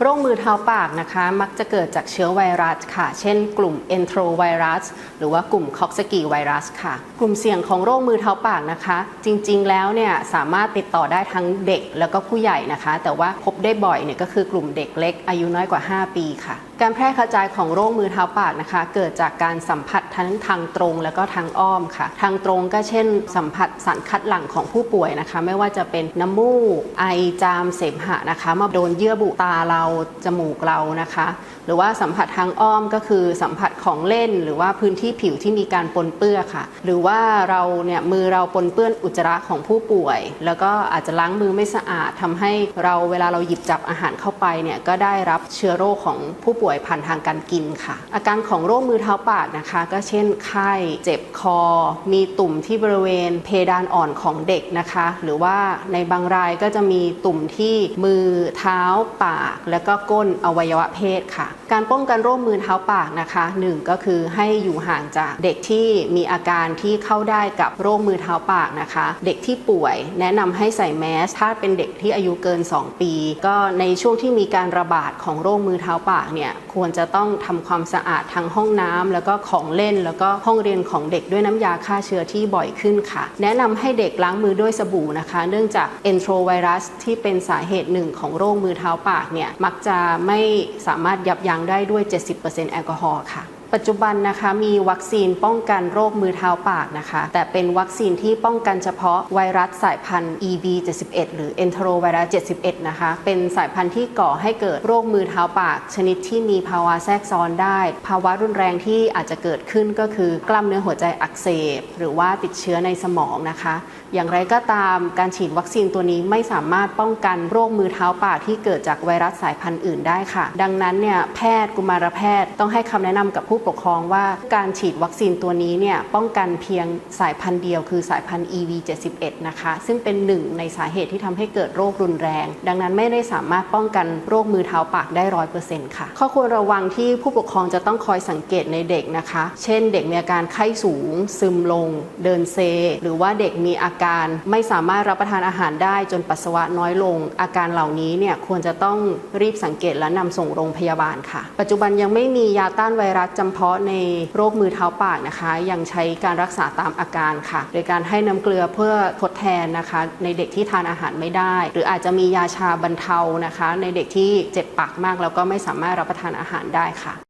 โรคมือเท้าปากนะคะ มักจะเกิดจากเชื้อไวรัสค่ะ เช่นกลุ่ม enterovirus หรือว่ากลุ่ม Coxsackie virus ค่ะ กลุ่มเสี่ยงของโรคมือเท้าปากนะคะ จริงๆ แล้วเนี่ยสามารถติดต่อได้ทั้งเด็กแล้วก็ผู้ใหญ่นะคะ แต่ว่าพบได้บ่อยเนี่ยก็คือกลุ่มเด็กเล็กอายุน้อยกว่า 5 ปีค่ะ การแพร่กระจายของโรคมือเท้าปากนะคะ เกิดจากการสัมผัสทั้งทางตรงแล้วก็ทางอ้อมค่ะ ทางตรงก็เช่น สัมผัสสารคัดหลั่งของผู้ป่วยนะคะ ไม่ว่าจะเป็นน้ำมูกไอจามเสมหะนะคะ มาโดนเยื่อบุตาเราจมูกเรานะคะ หรือว่าสัมผัสทางอ้อมก็คือสัมผัสของเล่น หรือว่าพื้นที่ผิวที่มีการปนเปื้อนค่ะ หรือว่าเราเนี่ยมือเราปนเปื้อนอุจจาระของผู้ป่วย แล้วก็อาจจะล้างมือไม่สะอาดทำให้เราเวลาเราหยิบจับอาหารเข้าไปเนี่ยก็ได้รับเชื้อโรคของผู้ป่วยผ่านทางการกินค่ะ อาการของโรคมือเท้าปากนะคะ ก็เช่นไข้เจ็บคอ มีตุ่มที่บริเวณเพดานอ่อนของเด็กนะคะ หรือว่าในบางรายก็จะมีตุ่มที่มือเท้าปากแล้วก็ก้นอวัยวะเพศค่ะ การป้องกันโรคมือเท้าปากนะคะหนึ่งก็คือให้อยู่ห่างจากเด็กที่มีอาการที่เข้าได้กับโรคมือเท้าปากนะคะ เด็กที่ป่วยแนะนำให้ใส่แมสถ้าเป็นเด็กที่อายุเกิน 2 ปี ก็ในช่วงที่มีการระบาดของโรคมือเท้าปากเนี่ยควรจะต้องทำความสะอาดทั้งห้องน้ำแล้วก็ของเล่นแล้วก็ห้องเรียนของเด็กด้วยน้ำยาฆ่าเชื้อที่บ่อยขึ้นค่ะ แนะนำให้เด็กล้างมือด้วยสบู่นะคะ เนื่องจาก enterovirus ที่เป็นสาเหตุหนึ่งของโรคมือเท้าปากเนี่ยมักจะไม่สามารถยับยั้งได้ด้วย 70%แอลกอฮอล์ค่ะ ปัจจุบันนะคะมีวัคซีนป้องกันโรคมือเท้าปากนะคะ แต่เป็นวัคซีนที่ป้องกันเฉพาะไวรัสสายพันธุ์ EB71 หรือ enterovirus 71 นะคะ เป็นสายพันธุ์ที่ก่อให้เกิดโรคมือเท้าปาก ชนิดที่มีภาวะแทรกซ้อนได้ ภาวะรุนแรงที่อาจจะเกิดขึ้นก็คือกล้ามเนื้อหัวใจอักเสบ หรือว่าติดเชื้อในสมองนะคะ อย่างไรก็ตามการฉีดวัคซีนตัวนี้ไม่สามารถป้องกันโรคมือเท้าปากที่เกิดจากไวรัสสายพันธุ์อื่นได้ค่ะ ดังนั้นเนี่ยแพทย์กุมารแพทย์ต้องให้คำแนะนำกับผู้ปกครองว่าการฉีดวัคซีนตัวนี้เนี่ยป้องกันเพียงสายพันธุ์เดียวคือสายพันธุ์ EV71 นะคะซึ่งเป็นหนึ่งในสาเหตุที่ทำให้เกิดโรครุนแรง ดังนั้นไม่ได้สามารถป้องกันโรคมือเท้าปากได้ร้อยเปอร์เซ็นต์ค่ะ ข้อควรระวังที่ผู้ปกครองจะต้องคอยสังเกตในเด็กนะคะ เช่นเด็กมีอาการไข้สูง ซึมลง เดินเซ หรือว่าเด็กมีอาการไม่สามารถรับประทานอาหารได้จนปัสสาวะน้อยลง อาการเหล่านี้เนี่ยควรจะต้องรีบสังเกตและนำส่งโรงพยาบาลค่ะ ปัจจุบันยังไม่มียาต้านไวรัสจำเพาะในโรคมือเท้าปากนะคะ ยังใช้การรักษาตามอาการค่ะ โดยการให้น้ำเกลือเพื่อทดแทนนะคะ ในเด็กที่ทานอาหารไม่ได้ หรืออาจจะมียาชาบรรเทานะคะ ในเด็กที่เจ็บปากมากแล้วก็ไม่สามารถรับประทานอาหารได้ค่ะ